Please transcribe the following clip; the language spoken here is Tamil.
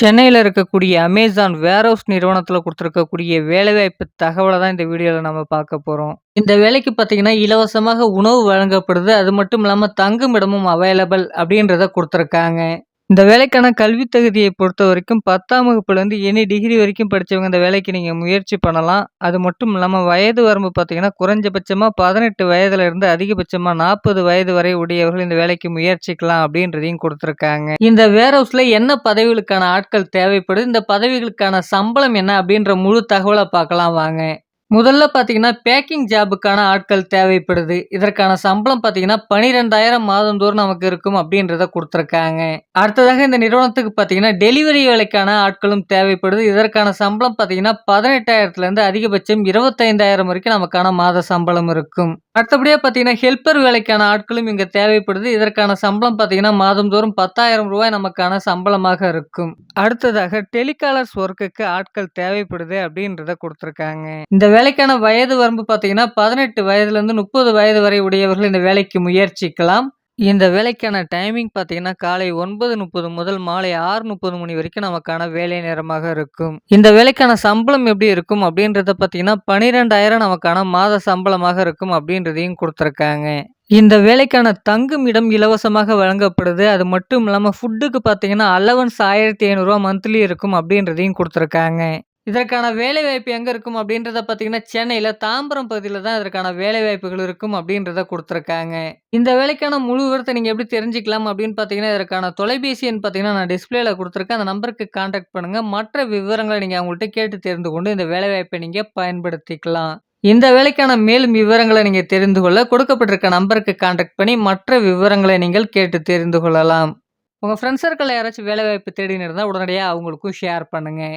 சென்னையில் இருக்கக்கூடிய அமேசான் வேர்ஹவுஸ் நிறுவனத்தில் கொடுத்துருக்கக்கூடிய வேலைவாய்ப்பு தகவலை தான் இந்த வீடியோவில் நம்ம பார்க்க போகிறோம் இந்த வேலைக்கு பார்த்தீங்கன்னா, இலவசமாக உணவு வழங்கப்படுது. அது மட்டும் இல்லாமல் தங்கும் இடமும் அவைலபிள் அப்படின்றத கொடுத்துருக்காங்க இந்த வேலைக்கான கல்வி தகுதியை பொறுத்த வரைக்கும் பத்தாம் வகுப்புலேருந்து எனி டிகிரி வரைக்கும் படித்தவங்க இந்த வேலைக்கு நீங்கள் முயற்சி பண்ணலாம். அது மட்டும் இல்லாமல் வயது வரம்பு பார்த்தீங்கன்னா, குறைஞ்சபட்சமாக பதினெட்டு வயதுல இருந்து அதிகபட்சமா 40 வயது வரை உடையவர்கள் இந்த வேலைக்கு முயற்சிக்கலாம் அப்படின்றதையும் கொடுத்துருக்காங்க இந்த வேர் ஹவுஸில் என்ன பதவிகளுக்கான ஆட்கள் தேவைப்படுது, இந்த பதவிகளுக்கான சம்பளம் என்ன அப்படின்ற முழு தகவலை பார்க்கலாம் வாங்க. முதல்ல பார்த்தீங்கன்னா, பேக்கிங் ஜாபுக்கான ஆட்கள் தேவைப்படுது. இதற்கான சம்பளம் பார்த்தீங்கன்னா, 12,000 மாதந்தோறும் நமக்கு இருக்கும் அப்படின்றத கொடுத்துருக்காங்க அடுத்ததாக இந்த நிறுவனத்துக்கு பார்த்தீங்கன்னா, டெலிவரி வேலைக்கான ஆட்களும் தேவைப்படுது. இதற்கான சம்பளம் பார்த்தீங்கன்னா, 18,000லேருந்து அதிகபட்சம் 25,000 வரைக்கும் நமக்கான மாத சம்பளம் இருக்கும். அடுத்தபடியாக பார்த்தீங்கன்னா, ஹெல்ப்பர் வேலைக்கான ஆட்களும் இங்க தேவைப்படுது. இதற்கான சம்பளம் பார்த்தீங்கன்னா, மாதந்தோறும் ரூ. 10,000 நமக்கான சம்பளமாக இருக்கும். அடுத்ததாக டெலிகாலர்ஸ் ஒர்க்குக்கு ஆட்கள் தேவைப்படுது அப்படின்றத குடுத்துருக்காங்க. இந்த வேலைக்கான வயது வரம்பு பார்த்தீங்கன்னா, 18 வயதிலிருந்து 30 வயது வரை உடையவர்கள் இந்த வேலைக்கு முயற்சிக்கலாம். இந்த வேலைக்கான டைமிங் பார்த்தீங்கன்னா, காலை 9:30 முதல் மாலை 6:30 மணி வரைக்கும் நமக்கான வேலை நேரமாக இருக்கும். இந்த வேலைக்கான சம்பளம் எப்படி இருக்கும் அப்படின்றத பார்த்தீங்கன்னா, 12,000 நமக்கான மாத சம்பளமாக இருக்கும் அப்படின்றதையும் கொடுத்துருக்காங்க இந்த வேலைக்கான தங்கும் இடம் இலவசமாக வழங்கப்படுது. அது மட்டும் இல்லாமல் ஃபுட்டுக்கு பார்த்தீங்கன்னா, அலவன்ஸ் ஆயிரத்தி ஐநூறுரூவா மந்த்லி இருக்கும் அப்படின்றதையும் கொடுத்துருக்காங்க இதற்கான வேலைவாய்ப்பு எங்கே இருக்கும் அப்படின்றத பார்த்தீங்கன்னா, சென்னையில் தாம்பரம் பகுதியில் தான் இதற்கான வேலைவாய்ப்புகள் இருக்கும் அப்படின்றத கொடுத்துருக்காங்க இந்த வேலைக்கான முழு விவரத்தை நீங்கள் எப்படி தெரிஞ்சுக்கலாம் அப்படின்னு பார்த்தீங்கன்னா, இதற்கான தொலைபேசி பார்த்தீங்கன்னா, நான் டிஸ்பிளேல கொடுத்துருக்கேன் அந்த நம்பருக்கு கான்டாக்ட் பண்ணுங்கள் மற்ற விவரங்களை நீங்கள் அவங்கள்ட்ட கேட்டு தெரிந்து கொண்டு இந்த வேலைவாய்ப்பை நீங்கள் பயன்படுத்திக்கலாம். இந்த வேலைக்கான மேலும் விவரங்களை நீங்கள் தெரிந்து கொள்ள கொடுக்கப்பட்டிருக்க நம்பருக்கு கான்டாக்ட் பண்ணி மற்ற விவரங்களை நீங்கள் கேட்டு தெரிந்து கொள்ளலாம். உங்கள் ஃப்ரெண்ட்ஸ் சர்க்கிளில் யாராச்சும் வேலைவாய்ப்பு தேடின்னு இருந்தால் உடனடியாக அவங்களுக்கும் ஷேர் பண்ணுங்கள்